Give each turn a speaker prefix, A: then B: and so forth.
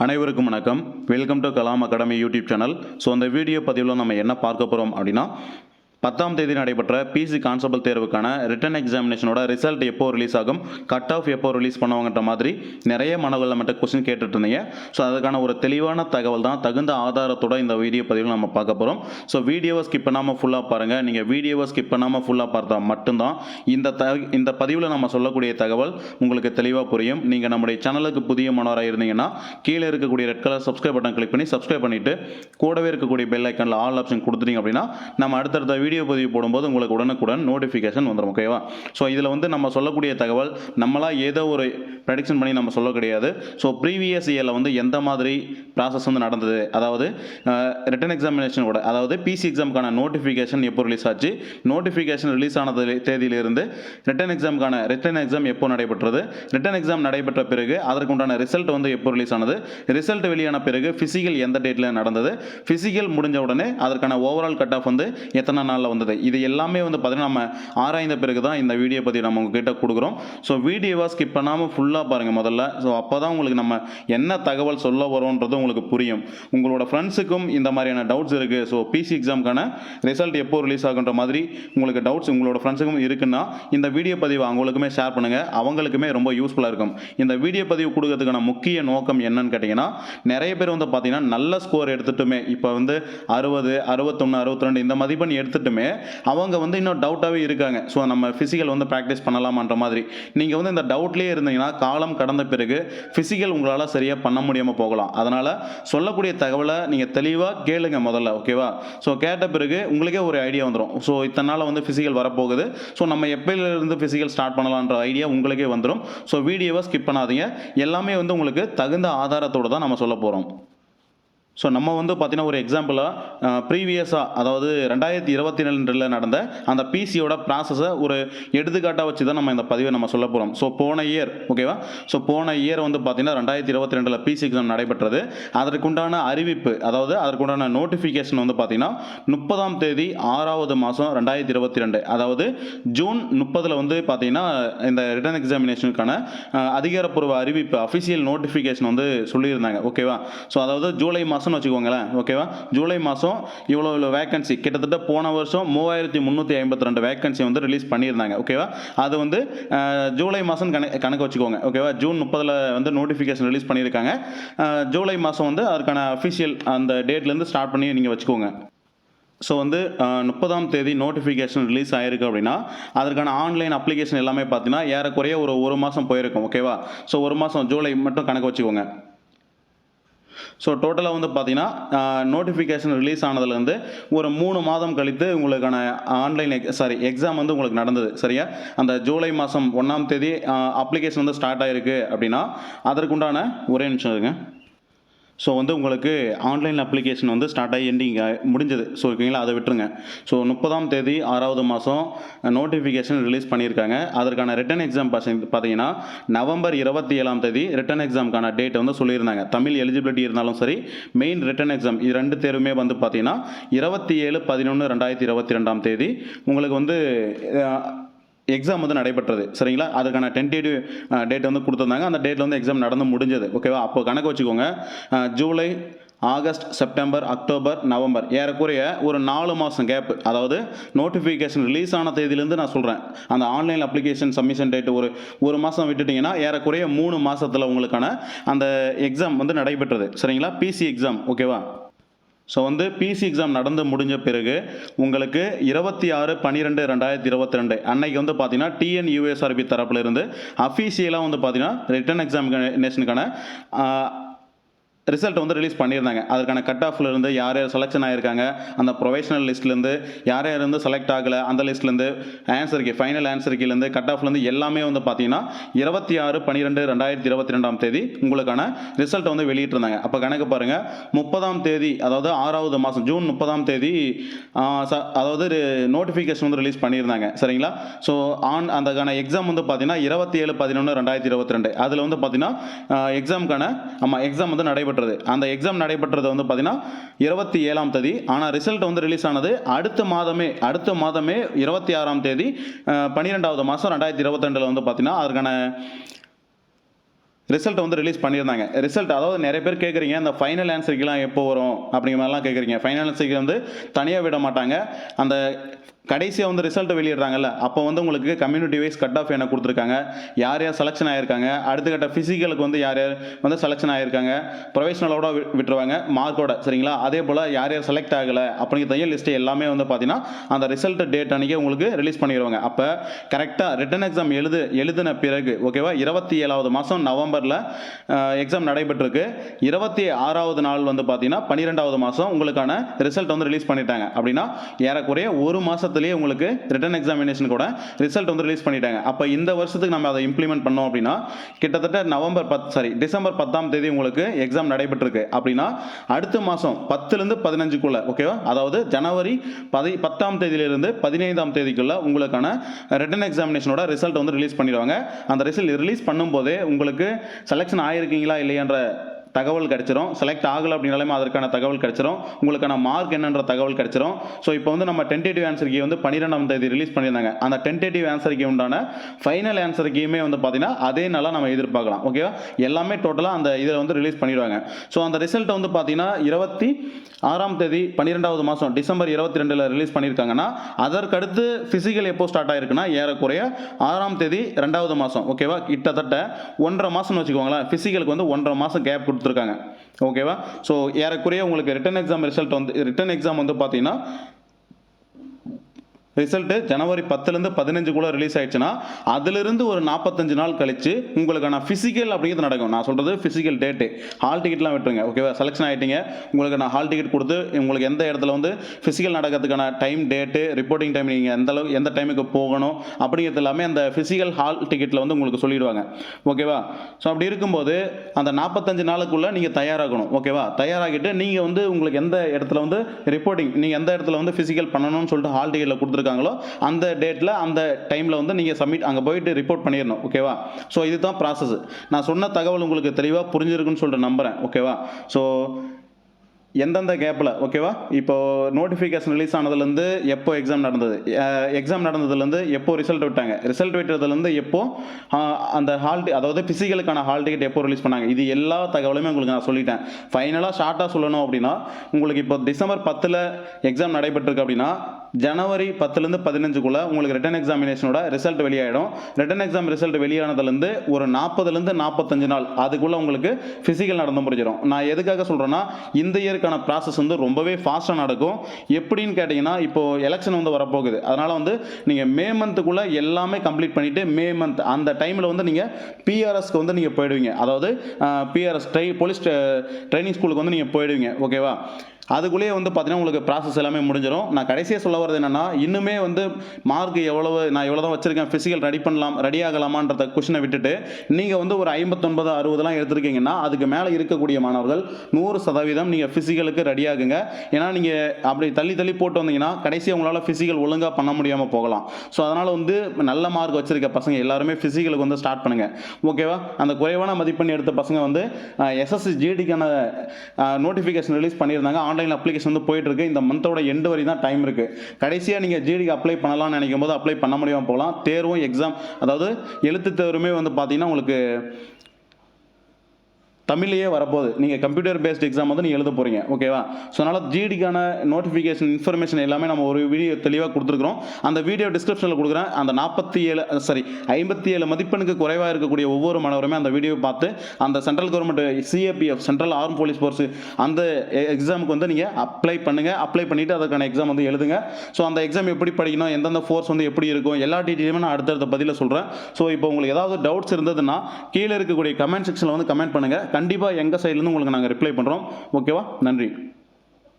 A: அனைவருக்கும் வணக்கம். Welcome to Kalam academy YouTube channel so அந்த வீடியோ பதிவில் நம்ம என்ன பார்க்க போகிறோம் அப்படின்னா பத்தாம் தேதி நடைபெற்ற பிசி கான்ஸ்டபிள் தேர்வுக்கான ரிட்டன் எக்ஸாமினேஷனோட ரிசல்ட் எப்போ ரிலீஸ் ஆகும்? கட் ஆஃப் எப்போ ரிலீஸ் பண்ணுவாங்கன்ற மாதிரி நிறைய மாணவர்கள் நம்மகிட்ட கொஸ்டின் கேட்டுட்டு இருந்தீங்க. ஸோ அதுக்கான ஒரு தெளிவான தகவல் தான் தகுந்த ஆதாரத்தோட இந்த வீடியோ பதிவில் நம்ம பார்க்க போகிறோம் ஸோ வீடியோவை ஸ்கிப் பண்ணாமல் ஃபுல்லாக பாருங்கள் நீங்கள் வீடியோவை ஸ்கிப் பண்ணாமல் ஃபுல்லாக பார்த்தா மட்டும்தான் இந்த த இந்த பதிவில் நம்ம சொல்லக்கூடிய தகவல் உங்களுக்கு தெளிவாக புரியும். நீங்கள் நம்முடைய சேனலுக்கு புதிய மாணவராக இருந்தீங்கன்னா கீழே இருக்கக்கூடிய red colour subscribe button click பண்ணி சப்ஸ்கிரைப் பண்ணிவிட்டு கூடவே இருக்கக்கூடிய பெல் ஐக்கனில் ஆல் ஆப்ஷன் கொடுத்துட்டீங்க அப்படின்னா நம்ம அடுத்தடுத்த வீடியோ பதிவு போடும்போது உங்களுக்கு உடனுக்குடன் நோட்டிஃபிகேஷன் வந்துடும் ஓகேவா ஸோ இதில் வந்து நம்ம சொல்லக்கூடிய தகவல் நம்மளாக ஏதோ ஒரு ப்ரெடிக்ஷன் பண்ணி நம்ம சொல்ல கிடையாது. ஸோ ப்ரீவியஸ் இயரில் வந்து எந்த மாதிரி ப்ராசஸ் வந்து நடந்தது. அதாவது ரிட்டன் எக்ஸாமினேஷனோட அதாவது பிசி எக்ஸாமுக்கான நோட்டிஃபிகேஷன் எப்போ ரிலீஸ் ஆச்சு? நோட்டிஃபிகேஷன் ரிலீஸ் ஆனது தேதியிலிருந்து ரிட்டன் எக்ஸாமுக்கான ரிட்டன் எக்ஸாம் எப்போ நடைபெற்றது? ரிட்டன் எக்ஸாம் நடைபெற்ற பிறகு அதற்கு உண்டான ரிசல்ட் வந்து எப்போ ரிலீஸ் ஆனது? ரிசல்ட் வெளியான பிறகு ஃபிசிக்கல் எந்த டேட்டில் நடந்தது? ஃபிசிக்கல் முடிஞ்ச உடனே அதற்கான ஓவரால் கட் ஆஃப் வந்து எத்தனை நாளில் வந்தது? இது எல்லாமே வந்து பார்த்தீங்கன்னா நம்ம ஆராய்ந்த பிறகு தான் இந்த வீடியோ பற்றி நம்ம உங்ககிட்ட கொடுக்குறோம். ஸோ வீடியோவை ஸ்கிப் பண்ணாமல் ஃபுல்லாக பாருங்கள் முதல்ல. ஸோ அப்போ தான் உங்களுக்கு நம்ம என்ன தகவல் சொல்ல வரோன்றது உங்களுக்கு உங்களுக்கு புரியும். உங்களோட ஃப்ரெண்ட்ஸுக்கும் இந்த மாதிரியான டவுட்ஸ் இருக்குது ஸோ பிசி எக்ஸாமுக்கான ரிசல்ட் எப்போ ரிலீஸ் ஆகுன்ற மாதிரி உங்களுக்கு டவுட்ஸ் உங்களோட ஃப்ரெண்ட்ஸுக்கும் இருக்குன்னா இந்த வீடியோ பதிவு அவங்களுக்குமே ஷேர் பண்ணுங்கள் அவங்களுக்குமே ரொம்ப யூஸ்ஃபுல்லாக இருக்கும். இந்த வீடியோ பதிவு கொடுக்கறதுக்கான முக்கிய நோக்கம் என்னன்னு கேட்டிங்கன்னா நிறைய பேர் வந்து பார்த்தீங்கன்னா நல்ல ஸ்கோர் எடுத்துட்டுமே இப்போ வந்து அறுபது அறுபத்தொன்று அறுபத்திரெண்டு இந்த மதிப்பெண் எடுத்துட்டுமே அவங்க வந்து இன்னும் டவுட்டாகவே இருக்காங்க. ஸோ நம்ம ஃபிசிக்கல் வந்து ப்ராக்டிஸ் பண்ணலாமான்ற மாதிரி. நீங்கள் வந்து இந்த டவுட்லேயே இருந்தீங்கன்னா காலம் கடந்த பிறகு ஃபிசிக்கல் உங்களால் சரியாக பண்ண முடியாமல் போகலாம். அதனால் சொல்லக்கூடிய தகவலை நீங்கள் தெளிவாக கேளுங்க முதல்ல ஓகேவா ஸோ கேட்ட பிறகு உங்களுக்கே ஒரு ஐடியா வந்துடும் ஸோ இத்தனை நாள் வந்து ஃபிசிக்கல் வரப்போகுது. ஸோ நம்ம எப்பயிலிருந்து ஃபிசிக்கல் ஸ்டார்ட் பண்ணலான்ற ஐடியா உங்களுக்கே வந்துடும் ஸோ வீடியோவை ஸ்கிப் பண்ணாதீங்க. எல்லாமே வந்து உங்களுக்கு தகுந்த ஆதாரத்தோடு தான் நம்ம சொல்ல போகிறோம் ஸோ நம்ம வந்து பார்த்தீங்கன்னா ஒரு எக்ஸாம்பிளாக ப்ரீவியஸாக அதாவது ரெண்டாயிரத்தி இருபத்தி ரெண்டில் நடந்த அந்த பிசியோட ப்ராசஸை ஒரு எடுத்துக்காட்டாக வச்சு தான் நம்ம இந்த பதிவை நம்ம சொல்ல போகிறோம் ஸோ போன இயர் ஓகேவா ஸோ போன இயர் வந்து பார்த்தீங்கன்னா ரெண்டாயிரத்தி இருபத்தி ரெண்டில் பிசி எக்ஸாம் நடைபெற்றது. அதற்குண்டான அறிவிப்பு அதாவது அதற்குண்டான நோட்டிஃபிகேஷன் வந்து பார்த்தீங்கன்னா முப்பதாம் தேதி ஆறாவது மாதம் ரெண்டாயிரத்தி இருபத்தி ரெண்டு அதாவது ஜூன் முப்பதில் வந்து பார்த்தீங்கன்னா இந்த ரிட்டன் எக்ஸாமினேஷனுக்கான அதிகாரப்பூர்வ அறிவிப்பு அஃபிஷியல் நோட்டிஃபிகேஷன் வந்து சொல்லியிருந்தாங்க. ஓகேவா ஸோ அதாவது ஜூலை மாதம் மாதம்னு வச்சுக்கோங்களேன் ஓகேவா ஜூலை மாதம் இவ்வளோ இவ்வளோ வேகன்சி கிட்டத்தட்ட போன வருஷம் மூவாயிரத்தி முந்நூற்றி ஐம்பத்தி ரெண்டு வேகன்சி வந்து ரிலீஸ் பண்ணியிருந்தாங்க ஓகேவா அது வந்து ஜூலை மாதம் கணக்கு கணக்கு வச்சுக்கோங்க ஓகேவா ஜூன் முப்பதில் வந்து நோட்டிஃபிகேஷன் ரிலீஸ் பண்ணியிருக்காங்க. ஜூலை மாதம் வந்து அதற்கான அஃபிஷியல் அந்த டேட்லேருந்து ஸ்டார்ட் பண்ணி நீங்கள் வச்சுக்கோங்க. ஸோ வந்து முப்பதாம் தேதி நோட்டிஃபிகேஷன் ரிலீஸ் ஆயிருக்கு அப்படின்னா அதற்கான ஆன்லைன் அப்ளிகேஷன் எல்லாமே பார்த்தீங்கன்னா ஏறக்குறைய ஒரு ஒரு மாதம் போயிருக்கும் ஓகேவா ஸோ ஒரு மாதம் ஜூலை மட்டும் கணக்கு வச்சுக்கோங்க. ஸோ டோட்டலாக வந்து பார்த்தீங்கன்னா நோட்டிஃபிகேஷன் ரிலீஸ் ஆனதுலேருந்து ஒரு மூணு மாதம் கழித்து உங்களுக்கான ஆன்லைன் சாரி எக்ஸாம் வந்து உங்களுக்கு நடந்தது சரியா? அந்த ஜூலை மாதம் ஒன்றாம் தேதி அப்ளிகேஷன் வந்து ஸ்டார்ட் ஆயிருக்கு அப்படின்னா அதற்குண்டான ஒரே நிமிஷம் இருங்க. ஸோ வந்து உங்களுக்கு ஆன்லைன் அப்ளிகேஷன் வந்து ஸ்டார்ட் ஆகி எண்டிங் முடிஞ்சது. ஸோ ஓகேங்களா அதை விட்டுருங்க. ஸோ முப்பதாம் தேதி ஆறாவது மாதம் நோட்டிஃபிகேஷன் ரிலீஸ் பண்ணியிருக்காங்க. அதற்கான ரிட்டன் எக்ஸாம் பார்த்தீங்கன்னா நவம்பர் இருபத்தி ஏழாம் தேதி ரிட்டன் எக்ஸாமுக்கான டேட் வந்து சொல்லியிருந்தாங்க. தமிழ் எலிஜிபிலிட்டி இருந்தாலும் சரி மெயின் ரிட்டன் எக்ஸாம் இது ரெண்டு தேர்வுமே வந்து பார்த்தீங்கன்னா இருபத்தி ஏழு பதினொன்று ரெண்டாயிரத்தி இருபத்தி ரெண்டாம் தேதி. உங்களுக்கு வந்து எக்ஸாம் வந்து நடைபெற்றது. சரிங்களா? அதுக்கான டென்டேட்டிவ் டேட் வந்து கொடுத்துருந்தாங்க. அந்த டேட்டில் வந்து எக்ஸாம் நடந்து முடிஞ்சது. ஓகேவா அப்போ கணக்கு வச்சுக்கோங்க. July August September October November. ஏறக்குறைய ஒரு நாலு மாதம் கேப் அதாவது நோட்டிஃபிகேஷன் ரிலீஸ் ஆன தேதியிலேருந்து நான் சொல்கிறேன் அந்த ஆன்லைன் அப்ளிகேஷன் சப்மிஷன் டேட் ஒரு ஒரு மாதம் விட்டுட்டிங்கன்னா ஏறக்குறைய மூணு மாதத்தில் உங்களுக்கான அந்த எக்ஸாம் வந்து நடைபெற்றது. சரிங்களா? பிசி எக்ஸாம் ஓகேவா ஸோ வந்து பிசி எக்ஸாம் நடந்து முடிஞ்ச பிறகு உங்களுக்கு இருபத்தி ஆறு பன்னிரெண்டு ரெண்டாயிரத்தி இருபத்தி ரெண்டு அன்னைக்கு வந்து பார்த்தீங்கன்னா டிஎன் யூஎஸ்ஆர்பி தரப்புல அஃபீஷியலாக வந்து பார்த்தீங்கன்னா ரிட்டன் எக்ஸாமினேஷனுக்கான ரிசல்ட் வந்து ரிலீஸ் பண்ணியிருந்தாங்க. அதற்கான கட் ஆஃப்லேருந்து யார் யார் செலெக்ஷன் ஆயிருக்காங்க அந்த ப்ரொஃபஷனல் லிஸ்ட்லேருந்து யார் யார் வந்து செலக்ட் ஆகலை அந்த லிஸ்ட்லேருந்து ஆன்சர் கே ஃபைனல் ஆன்சர் கீழேருந்து கட் ஆஃப்லேருந்து எல்லாமே வந்து பார்த்தீங்கன்னா இருபத்தி ஆறு பன்னிரெண்டு ரெண்டாயிரத்தி இருபத்தி ரெண்டாம் தேதி உங்களுக்கான ரிசல்ட் வந்து வெளியிட்டிருந்தாங்க. அப்போ கணக்கு பாருங்கள் முப்பதாம் தேதி அதாவது ஆறாவது மாதம் ஜூன் முப்பதாம் தேதி அதாவது நோட்டிஃபிகேஷன் வந்து ரிலீஸ் பண்ணியிருந்தாங்க. சரிங்களா? ஸோ ஆன் அந்தக்கான எக்ஸாம் வந்து பார்த்தீங்கன்னா இருபத்தி ஏழு பதினொன்று ரெண்டாயிரத்தி இருபத்தி ரெண்டு. அதில் வந்து பார்த்தீங்கன்னா எக்ஸாமுக்கான ஆமாம் எக்ஸாம் வந்து நடைபெற்றது அந்த எக்ஸாம் நடைபெற்றது வந்து பார்த்தீங்கன்னா இருபத்தி ஏழாம் தேதி. ஆனால் ரிசல்ட் வந்து ரிலீஸ் ஆனது அடுத்த மாதமே அடுத்த மாதமே இருபத்தி ஆறாம் தேதி பன்னிரெண்டாவது மாதம் ரெண்டாயிரத்தி இருபத்தி ரெண்டில் வந்து பார்த்தீங்கன்னா அதற்கான ரிசல்ட் வந்து ரிலீஸ் பண்ணியிருந்தாங்க. ரிசல்ட் அதாவது நிறைய பேர் கேட்குறீங்க அந்த ஃபைனல் ஆன்சருக்குலாம் எப்போ வரும் அப்படிங்கிற மாதிரிலாம் கேட்குறீங்க ஃபைனல் ஆன்சருக்கு வந்து தனியாக விட மாட்டாங்க. அந்த கடைசியாக வந்து ரிசல்ட்டை வெளியிடுறாங்கல்ல அப்போ வந்து உங்களுக்கு கம்யூனிட்டி வைஸ் கட் ஆஃப் என்ன கொடுத்துருக்காங்க. யார் யார் செலெக்ஷன் ஆயிருக்காங்க? அடுத்த கட்ட ஃபிசிக்கலுக்கு வந்து யார் யார் வந்து செலெக்ஷன் ஆயிருக்காங்க? ப்ரொஃபஷனலோட விட்டுருவாங்க. மார்க்கோட சரிங்களா? அதே போல் யார் யார் செலக்ட் ஆகலை அப்படிங்கிற லிஸ்ட் எல்லாமே வந்து பார்த்தீங்கன்னா அந்த ரிசல்ட் டேட் அன்றைக்கி உங்களுக்கு ரிலீஸ் பண்ணிடுவாங்க அப்போ கரெக்டாக ரிட்டன் எக்ஸாம் எழுது எழுதின பிறகு ஓகேவா இருபத்தி ஏழாவது மாதம் நவம்பரில் எக்ஸாம் நடைபெற்றிருக்கு. இருபத்தி ஆறாவது நாள் வந்து பார்த்தீங்கன்னா பன்னிரெண்டாவது மாதம் உங்களுக்கான ரிசல்ட் வந்து ரிலீஸ் பண்ணிட்டாங்க. அப்படின்னா ஏறக்குறைய ஒரு வருஷத்துலேயே உங்களுக்கு ரிட்டன் எக்ஸாமினேஷன் கூட ரிசல்ட் வந்து ரிலீஸ் பண்ணிட்டாங்க. அப்போ இந்த வருஷத்துக்கு நம்ம அதை இம்ப்ளிமெண்ட் பண்ணோம் அப்படின்னா கிட்டத்தட்ட நவம்பர் பத் சாரி டிசம்பர் பத்தாம் தேதி உங்களுக்கு எக்ஸாம் நடைபெற்றிருக்கு. அப்படின்னா அடுத்த மாதம் பத்துலேருந்து பதினஞ்சுக்குள்ள ஓகேவா அதாவது ஜனவரி பதி பத்தாம் தேதியிலிருந்து பதினைந்தாம் தேதிக்குள்ள உங்களுக்கான ரிட்டன் எக்ஸாமினேஷனோட ரிசல்ட் வந்து ரிலீஸ் பண்ணிடுவாங்க. அந்த ரிசல்ட் ரிலீஸ் பண்ணும்போதே உங்களுக்கு செலெக்ஷன் ஆயிருக்கீங்களா இல்லையான்ற தகவல் கிடைச்சிரும். செலக்ட் ஆகலை அப்படின்னாலுமே அதற்கான தகவல் கிடைச்சிரும். உங்களுக்கான மார்க் என்னன்ற தகவல் கிடைச்சிரும். ஸோ இப்போ வந்து நம்ம டென்டேட்டிவ் ஆன்சர் கீ வந்து பன்னிரெண்டாம் தேதி ரிலீஸ் பண்ணியிருந்தாங்க. அந்த டென்டேட்டிவ் ஆன்சர் கீ உண்டான ஃபைனல் ஆன்சர் கீயுமே வந்து பார்த்தீங்கன்னா அதே நாளாக நம்ம எதிர்பார்க்கலாம். ஓகேவா எல்லாமே டோட்டலாக அந்த இதில் வந்து ரிலீஸ் பண்ணிடுவாங்க. ஸோ அந்த ரிசல்ட் வந்து பார்த்தீங்கன்னா இருபத்தி ஆறாம் தேதி பன்னிரெண்டாவது மாதம் டிசம்பர் இருபத்தி ரெண்டில் ரிலீஸ் பண்ணியிருக்காங்கன்னா அதற்கடுத்து ஃபிசிக்கல் எப்போ ஸ்டார்ட் ஆயிருக்குன்னா ஏறக்குறைய ஆறாம் தேதி ரெண்டாவது மாதம் ஓகேவா கிட்டத்தட்ட ஒன்றரை மாதம்னு வச்சுக்கோங்களேன். ஃபிசிக்கலுக்கு வந்து ஒன்றரை மாதம் கேப் கொடுத்துருக்காங்க. ஓகேவா ஸோ ஏறக்குறைய உங்களுக்கு ரிட்டன் எக்ஸாம் ரிசல்ட் வந்து ரிட்டன் எக்ஸாம் வந்து பார்த்தீங்கன்னா ரிசல்ட்டு ஜனவரி பத்துலேருந்து பதினஞ்சுக்குள்ளே ரிலீஸ் ஆயிடுச்சுன்னா அதுலேருந்து ஒரு நாற்பத்தஞ்சு நாள் கழிச்சு உங்களுக்கான ஃபிசிக்கல் அப்படிங்கிறது நடக்கும். நான் சொல்கிறது ஃபிசிக்கல் டேட்டு ஹால் டிக்கெட்லாம் விட்டுருங்க ஓகேவா செலெக்ஷன் ஆகிட்டீங்க உங்களுக்கு நான் ஹால் டிக்கெட் கொடுத்து உங்களுக்கு எந்த இடத்துல வந்து ஃபிசிக்கல் நடக்கிறதுக்கான டைம் டேட்டு ரிப்போர்ட்டிங் டைம் நீங்கள் எந்த அளவு எந்த டைமுக்கு போகணும் அப்படிங்கிறது எல்லாமே அந்த ஃபிசிக்கல் ஹால் டிக்கெட்டில் வந்து உங்களுக்கு சொல்லிடுவாங்க. ஓகேவா ஸோ அப்படி இருக்கும்போது அந்த நாற்பத்தஞ்சு நாளுக்குள்ளே நீங்கள் தயாராகணும் ஓகேவா தயாராகிட்டு நீங்கள் வந்து உங்களுக்கு எந்த இடத்துல வந்து ரிப்போர்ட்டிங் நீங்கள் எந்த இடத்துல வந்து ஃபிசிக்கல் பண்ணணும்னு சொல்லிட்டு ஹால் டிக்கெட்டில் கொடுத்துருக்காங்களோ அந்த டேட்டில் அந்த டைமில் வந்து நீங்கள் சப்மிட் அங்கே போயிட்டு ரிப்போர்ட் பண்ணிடணும் ஓகேவா ஸோ இதுதான் ப்ராசஸ் நான் சொன்ன தகவல் உங்களுக்கு தெளிவாக புரிஞ்சிருக்குன்னு சொல்லிட்டு நம்புகிறேன் ஓகேவா ஸோ எந்தெந்த கேப்பில் ஓகேவா இப்போ நோட்டிஃபிகேஷன் ரிலீஸ் ஆனதுலேருந்து எப்போ எக்ஸாம் நடந்தது? எக்ஸாம் நடந்ததுலேருந்து எப்போ ரிசல்ட் விட்டாங்க? ரிசல்ட் விட்டதுலேருந்து எப்போ அந்த ஹால் அதாவது ஃபிசிக்கலுக்கான ஹால் டிக்கெட் எப்போ ரிலீஸ் பண்ணாங்க? இது எல்லா தகவலுமே உங்களுக்கு நான் சொல்லிட்டேன். ஃபைனலாக ஷார்ட்டாக சொல்லணும் அப்படின்னா உங்களுக்கு இப்போ டிசம்பர் பத்தில் எக்ஸாம் நடைபெற்றிருக்கு அப்படின்னா ஜனவரி பத்துலேருந்து பதினஞ்சுக்குள்ளே உங்களுக்கு ரிட்டன் எக்ஸாமினேஷனோட ரிசல்ட் வெளியாயிடும். ரிட்டன் எக்ஸாம் ரிசல்ட் வெளியானதுலேருந்து ஒரு நாற்பதுலேருந்து நாற்பத்தஞ்சு நாள் அதுக்குள்ளே உங்களுக்கு ஃபிசிக்கல் நடந்து முடிஞ்சிடும். நான் எதுக்காக சொல்கிறேன்னா இந்த இயருக்கான ப்ராசஸ் வந்து ரொம்பவே ஃபாஸ்ட்டாக நடக்கும். எப்படின்னு கேட்டிங்கன்னா இப்போது எலெக்ஷன் வந்து வரப்போகுது. அதனால் வந்து நீங்கள் மே மந்த்துக்குள்ளே எல்லாமே கம்ப்ளீட் பண்ணிவிட்டு மே மந்த் அந்த டைமில் வந்து நீங்கள் பிஆர்எஸ்க்கு வந்து நீங்கள் போயிடுவீங்க. அதாவது பிஆர்எஸ் ட்ரை போலீஸ் ட்ரைனிங் ஸ்கூலுக்கு வந்து நீங்கள் போயிடுவீங்க. ஓகேவா அதுக்குள்ளேயே வந்து பார்த்தீங்கன்னா உங்களுக்கு ப்ராசஸ் எல்லாமே முடிஞ்சிடும் நான் கடைசியாக சொல்ல வரது என்னென்னா இன்னுமே வந்து மார்க் எவ்வளவு நான் எவ்வளோ தான் வச்சுருக்கேன். ஃபிசிக்கல் ரெடி பண்ணலாம் ரெடி ஆகலாமான்றத கொஷினை விட்டுட்டு நீங்கள் வந்து ஒரு ஐம்பத்தொன்பது அறுபதுலாம் எடுத்திருக்கீங்கன்னா அதுக்கு மேலே இருக்கக்கூடிய மாணவர்கள் நூறு சதவீதம் நீங்கள் ஃபிசிக்கலுக்கு ரெடி ஆகுங்க. ஏன்னா நீங்கள் அப்படி தள்ளி தள்ளி போட்டு வந்தீங்கன்னா கடைசியாக உங்களால் ஃபிசிக்கல் ஒழுங்காக பண்ண முடியாமல் போகலாம். ஸோ அதனால் வந்து நல்ல மார்க் வச்சுருக்க பசங்க எல்லாருமே ஃபிசிக்கலுக்கு வந்து ஸ்டார்ட் பண்ணுங்கள் ஓகேவா அந்த குறைவான மதிப்பெண் எடுத்த பசங்க வந்து எஸ்எஸ்சி ஜிடிக்கான நோட்டிஃபிகேஷன் ரிலீஸ் பண்ணியிருந்தாங்க. ஆன் ஆன்லைன் அப்ளிகேஷன் வந்து போயிட்டு இருக்கு இந்த மந்தோட எண்டு வரை தான் டைம் இருக்கு. கடைசியாக நீங்கள் ஜிடிக்கு அப்ளை பண்ணலாம்னு நினைக்கும் போது அப்ளை பண்ண முடியாமல் போகலாம். தேர்வும் எக்ஸாம் அதாவது எழுத்து தேர்வுமே வந்து பார்த்தீங்கன்னா உங்களுக்கு தமிழ்லேயே வரப்போகுது. நீங்கள் கம்ப்யூட்டர் பேஸ்ட் எக்ஸாம் வந்து நீங்கள் எழுத போகிறீங்க ஓகேவா ஸோ அதனால் ஜிடிக்கான நோட்டிஃபிகேஷன் இன்ஃபர்மேஷன் எல்லாமே நம்ம ஒரு வீடியோ தெளிவாக கொடுத்துருக்குறோம். அந்த வீடியோ டிஸ்கிரிப்ஷனில் கொடுக்குறேன். அந்த நாற்பத்தி ஏழு சாரி ஐம்பத்தி ஏழு மதிப்பெண்ணுக்கு குறைவாக இருக்கக்கூடிய ஒவ்வொரு மாணவருமே அந்த வீடியோவை பார்த்து அந்த central government CAPF central arm police force அந்த e-, எக்ஸாமுக்கு வந்து நீங்கள் அப்ளை பண்ணுங்கள் அப்ளை பண்ணிவிட்டு அதுக்கான எக்ஸாம் வந்து எழுதுங்க. ஸோ அந்த எக்ஸாம் எப்படி படிக்கணும் எந்தெந்த ஃபோர்ஸ் வந்து எப்படி இருக்கும் எல்லா டீட்டெயிலுமே நான் அடுத்தடுத்த பதிலில் சொல்கிறேன் ஸோ இப்போ உங்களுக்கு ஏதாவது டவுட்ஸ் இருந்ததுன்னா கீழே இருக்கக்கூடிய கமெண்ட் செக்ஷனில் வந்து கமெண்ட் பண்ணுங்கள் கண்டிப்பாக எங்கள் சைட்லேருந்து உங்களுக்கு நாங்கள் ரிப்ளை பண்ணுறோம் ஓகேவா நன்றி.